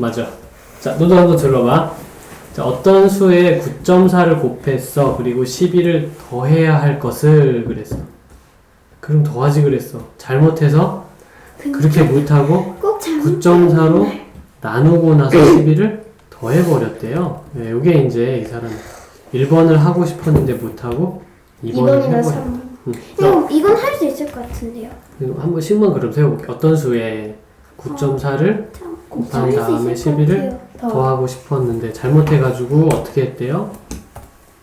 맞아. 자, 너도 한번 들어봐. 자, 어떤 수에 9.4를 곱했어. 그리고 12를 더해야 할 것을 그랬어. 그럼 더하지 그랬어. 잘못해서 그렇게 못하고 꼭 잘못 9.4로 나누고 나서 12를 더해버렸대요. 네, 요게 이제 이 사람 1번을 하고 싶었는데 못하고 2번을 2번이나 해버려. 3번. 응. 이건 이건 할 수 있을 것 같은데요. 한번 식만 그럼 세워볼게. 어떤 수에 9.4를 참 곱한 다음에 있을 것 11을 같아요. 더. 더하고 싶었는데 잘못해가지고 어떻게 했대요?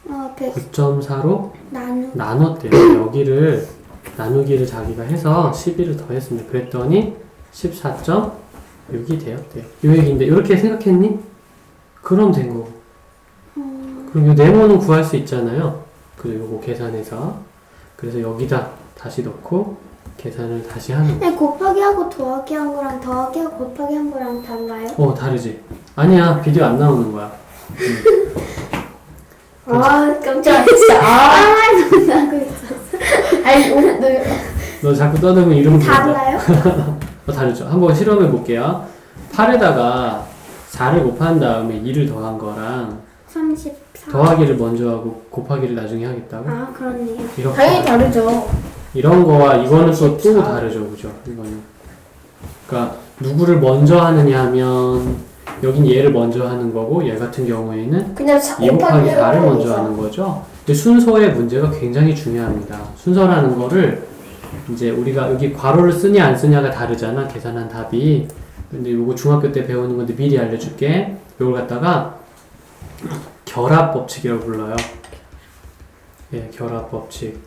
어, 100 9.4로 나누. 나눴대요. 여기를 나누기를 자기가 해서 11을 더했습니다. 그랬더니 14.6이 되었대요. 요 얘기인데 이렇게 생각했니? 그럼 된 거고. 어, 그럼 이 네모는 구할 수 있잖아요. 그리고 요거 계산해서 그래서 여기다 다시 넣고 계산을 다시 하는 거. 근데 곱하기 하고 더하기 한 거랑 더하기 하고 곱하기 한 거랑 달라요? 어 다르지? 아니야 비디오 안 나오는 거야. 아 깜짝이야 진짜 아 나고 있었어 아니 오늘 너 자꾸 떠들면 이름. 달라요? 어, 다르죠. 한번 실험해 볼게요. 8에다가 4를 곱한 다음에 2를 더한 거랑 34 더하기를 먼저 하고 곱하기를 나중에 하겠다고? 아 그렇네요 이렇게 당연히 다르죠. 이런 거와 이거는 또, 또 34. 다르죠. 그죠? 이거는. 그러니까 누구를 먼저 하느냐 하면 여긴 얘를 먼저 하는 거고 얘 같은 경우에는 그냥 2 곱하기 4를 해봐야 먼저. 하는 거죠. 근데 순서의 문제가 굉장히 중요합니다. 순서라는 거를 이제 우리가 여기 괄호를 쓰냐 안 쓰냐가 다르잖아. 계산한 답이. 근데 요거 중학교 때 배우는 건데 미리 알려줄게. 요걸 갖다가 결합 법칙이라고 불러요. 예, 결합 법칙.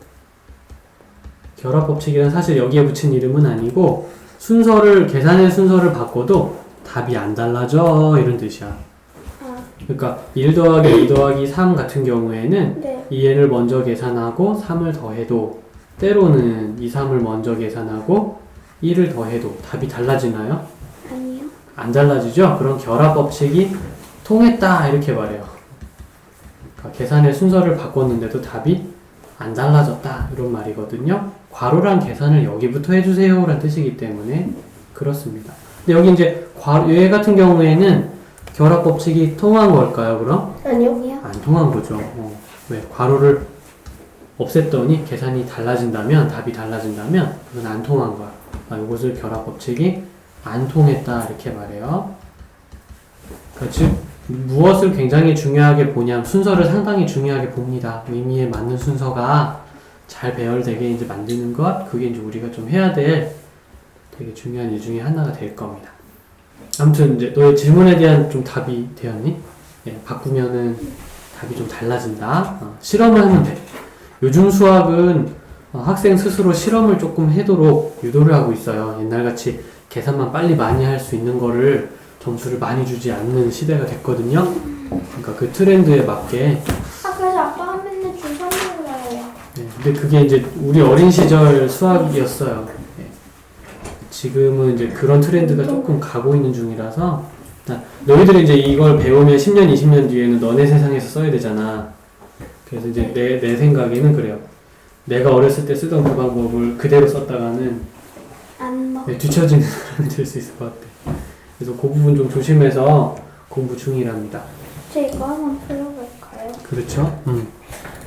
결합 법칙이란 사실 여기에 붙인 이름은 아니고 순서를 계산의 순서를 바꿔도 답이 안 달라져 이런 뜻이야. 아, 그러니까 1 더하기 2 더하기 3 같은 경우에는 네 2n을 먼저 계산하고 3을 더해도 때로는 2, 3을 먼저 계산하고 1을 더해도 답이 달라지나요? 아니요 안 달라지죠? 그런 결합 법칙이 통했다 이렇게 말해요. 그러니까 계산의 순서를 바꿨는데도 답이 안 달라졌다 이런 말이거든요. 괄호랑 계산을 여기부터 해주세요 라는 뜻이기 때문에 그렇습니다. 근데 여기 이제 괄, 얘 같은 경우에는 결합 법칙이 통한 걸까요? 그럼? 아니요. 아니요 안 통한 거죠. 어. 왜? 괄호를 없앴더니 계산이 달라진다면, 답이 달라진다면, 그건 안 통한 거야. 아, 이것을 결합 법칙이 안 통했다. 이렇게 말해요. 그러니까 즉, 무엇을 굉장히 중요하게 보냐, 순서를 상당히 중요하게 봅니다. 의미에 맞는 순서가 잘 배열되게 이제 만드는 것, 그게 이제 우리가 좀 해야 될 되게 중요한 일 중에 하나가 될 겁니다. 아무튼 이제 너의 질문에 대한 좀 답이 되었니? 예, 바꾸면은 답이 좀 달라진다. 어, 실험을 하면 돼. 요즘 수학은 어, 학생 스스로 실험을 조금 해도록 유도를 하고 있어요. 옛날같이 계산만 빨리 많이 할 수 있는 거를 점수를 많이 주지 않는 시대가 됐거든요. 그러니까 그 트렌드에 맞게. 아 그래서 아빠가 맨날 주사 먹어요 예, 근데 그게 이제 우리 어린 시절 수학이었어요. 예. 지금은 이제 그런 트렌드가 조금 가고 있는 중이라서 나- 너희들이 이제 이걸 배우면 10년, 20년 뒤에는 너네 세상에서 써야 되잖아. 그래서 이제 내, 내 생각에는 그래요. 내가 어렸을 때 쓰던 그 방법을 그대로 썼다가는. 네, 뒤처지는 사람이 될 수 있을 것 같아. 그래서 그 부분 좀 조심해서 공부 중이랍니다. 저 이거 한번 풀어볼까요? 그렇죠? 음.